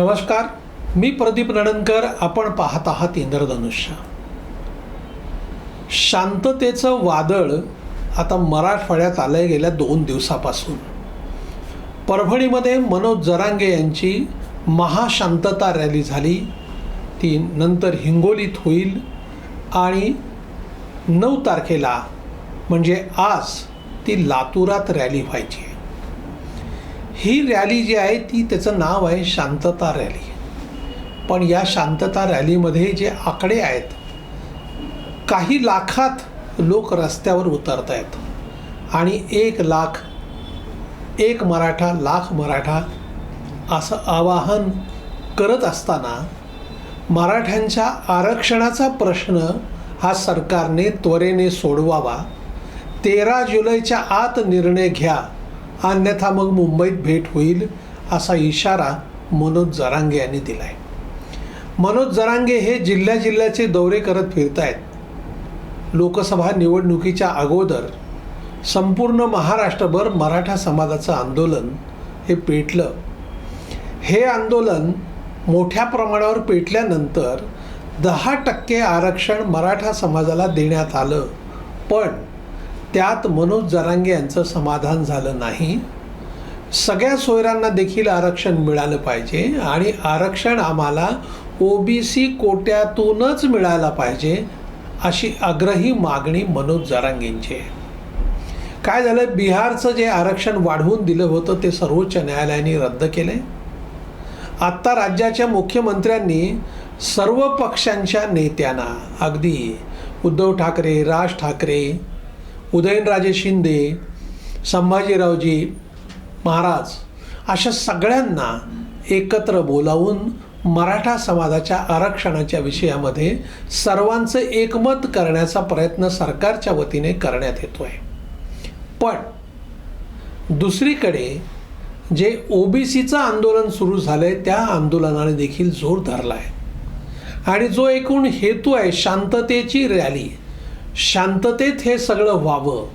नमस्कार मी प्रदीप नडनकर आपण पाहत आहात इंद्रधनुष्य. शांततेचं वादळ आता मराठवाड्यात आलंय गेल्या दोन दिवसापासून. परभणीमध्ये मनोज जरांगे यांची महाशांतता रॅली झाली. ती नंतर हिंगोलीत होईल आणि नऊ तारखेला म्हणजे आज ती लातूरात रॅली व्हायची. आहे ही रॅली जी आहे ती त्याचं नाव आहे शांतता रॅली पण या शांतता रॅलीमध्ये जे आकडे आहेत काही लाखात लोक रस्त्यावर उतरत आहेत आणि एक लाख एक मराठा लाख मराठा असं आवाहन करत असताना मराठ्यांच्या आरक्षणाचा प्रश्न हा सरकारने त्वरेने सोडवावा. तेरा जुलैच्या आत निर्णय घ्या. अन्यथा मग मुंबईत भेट होईल असा इशारा मनोज जरांगे यांनी दिला आहे मनोज जरांगे हे जिल्ह्या जिल्ह्याचे दौरे करत फिरत आहेत लोकसभा निवडणुकीच्या अगोदर संपूर्ण महाराष्ट्रभर मराठा समाजाचं आंदोलन हे पेटलं. हे आंदोलन मोठ्या प्रमाणावर पेटल्यानंतर दहा टक्के आरक्षण मराठा समाजाला देण्यात आलं. पण त्यात मनोज जरांगे यांचं समाधान झालं नाही. सगळ्या सोयऱ्यांना देखील आरक्षण मिळालं पाहिजे आणि आरक्षण आम्हाला ओ बी सी कोट्यातूनच मिळायला पाहिजे अशी आग्रही मागणी मनोज जरांगेंची आहे. काय झालं? बिहारचं जे आरक्षण वाढवून दिलं होतं ते सर्वोच्च न्यायालयाने रद्द केलं आत्ता राज्याच्या मुख्यमंत्र्यांनी सर्व पक्षांच्या नेत्यांना अगदी उद्धव ठाकरे राज ठाकरे उदयनराजे शिंदे संभाजीरावजी महाराज अशा सगळ्यांना एकत्र बोलावून मराठा समाजाच्या आरक्षणाच्या विषयामध्ये सर्वांचं एकमत करण्याचा प्रयत्न सरकारच्या वतीने करण्यात येतो आहे पण दुसरीकडे जे ओबीसीचं आंदोलन सुरू झालं आहे त्या आंदोलनाने देखील जोर धरला आहे आणि जो एकूण हेतू आहे शांततेची रॅली शांततेत हे सगळं व्हावं.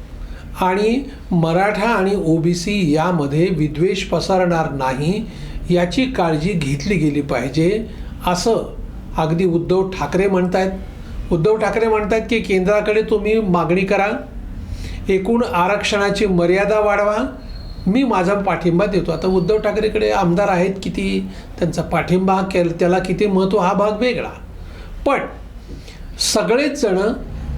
आणि मराठा आणि ओबीसी यामध्ये विद्वेष पसरणार नाही याची काळजी घेतली गेली पाहिजे असं अगदी उद्धव ठाकरे म्हणत आहेत उद्धव ठाकरे म्हणत आहेत की केंद्राकडे तुम्ही मागणी करा. एकूण आरक्षणाची मर्यादा वाढवा. मी माझा पाठिंबा देतो. आता उद्धव ठाकरेकडे आमदार आहेत किती? त्यांचा पाठिंबा केल त्याला किती महत्त्व हा भाग वेगळा. पण सगळेच जणं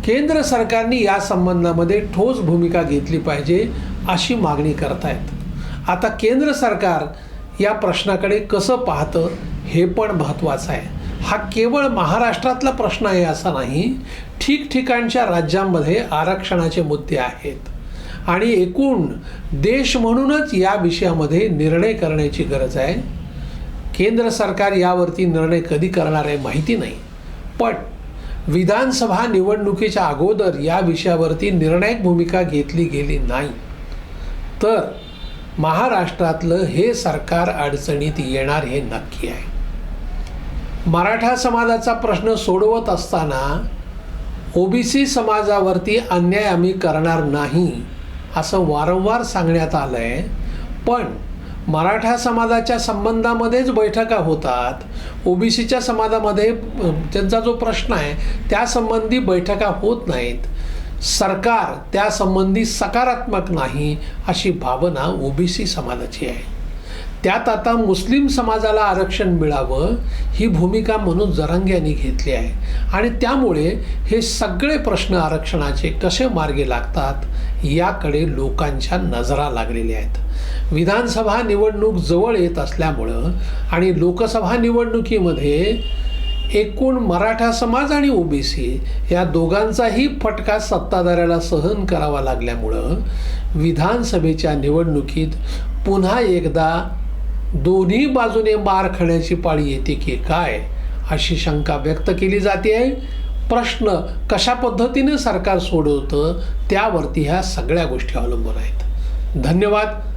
केंद्र सरकारने या संबंधामध्ये ठोस भूमिका घेतली पाहिजे अशी मागणी करतायत. आता केंद्र सरकार या प्रश्नाकडे कसं पाहतं हे पण महत्त्वाचं आहे. हा केवळ महाराष्ट्रातला प्रश्न आहे असा नाही ठिकठिकाणच्या राज्यांमध्ये आरक्षणाचे मुद्दे आहेत. आणि एकूण देश म्हणूनच या विषयामध्ये निर्णय करण्याची गरज आहे. केंद्र सरकार यावरती निर्णय कधी करणार आहे माहिती नाही. पण विधानसभा निवडणुकीच्या अगोदर या विषयावरती निर्णायक भूमिका घेतली गेली नाही. तर महाराष्ट्रातलं हे सरकार अडचणीत येणार हे नक्की आहे. मराठा समाजाचा प्रश्न सोडवत असताना ओबीसी समाजावरती अन्याय आम्ही करणार नाही असं वारंवार सांगण्यात आलं आहे पण मराठा समाजाच्या संबंधामध्येच बैठका होतात. ओबीसीच्या समाजामध्ये त्यांचा जो प्रश्न आहे त्यासंबंधी बैठका होत नाहीत. सरकार त्यासंबंधी सकारात्मक नाही अशी भावना ओबीसी समाजाची आहे. त्यात आता मुस्लिम समाजाला आरक्षण मिळावं ही भूमिका म्हणून जरंग यांनी घेतली आहे. आणि त्यामुळे हे सगळे प्रश्न आरक्षणाचे कसे मार्गी लागतात याकडे लोकांच्या नजरा लागलेल्या आहेत. विधानसभा निवडणूक जवळ येत असल्यामुळं आणि लोकसभा निवडणुकीमध्ये एकूण मराठा समाज आणि ओबीसी या दोघांचाही फटका सत्ताधाऱ्याला सहन करावा लागल्यामुळं विधानसभेच्या निवडणुकीत पुन्हा एकदा दोन्ही बाजूने मार खाण्याची पाळी येते की काय अशी शंका व्यक्त केली जाते. आहे प्रश्न कशा पद्धतीने सरकार सोडवतं त्यावरती ह्या सगळ्या गोष्टी अवलंबून आहेत. धन्यवाद.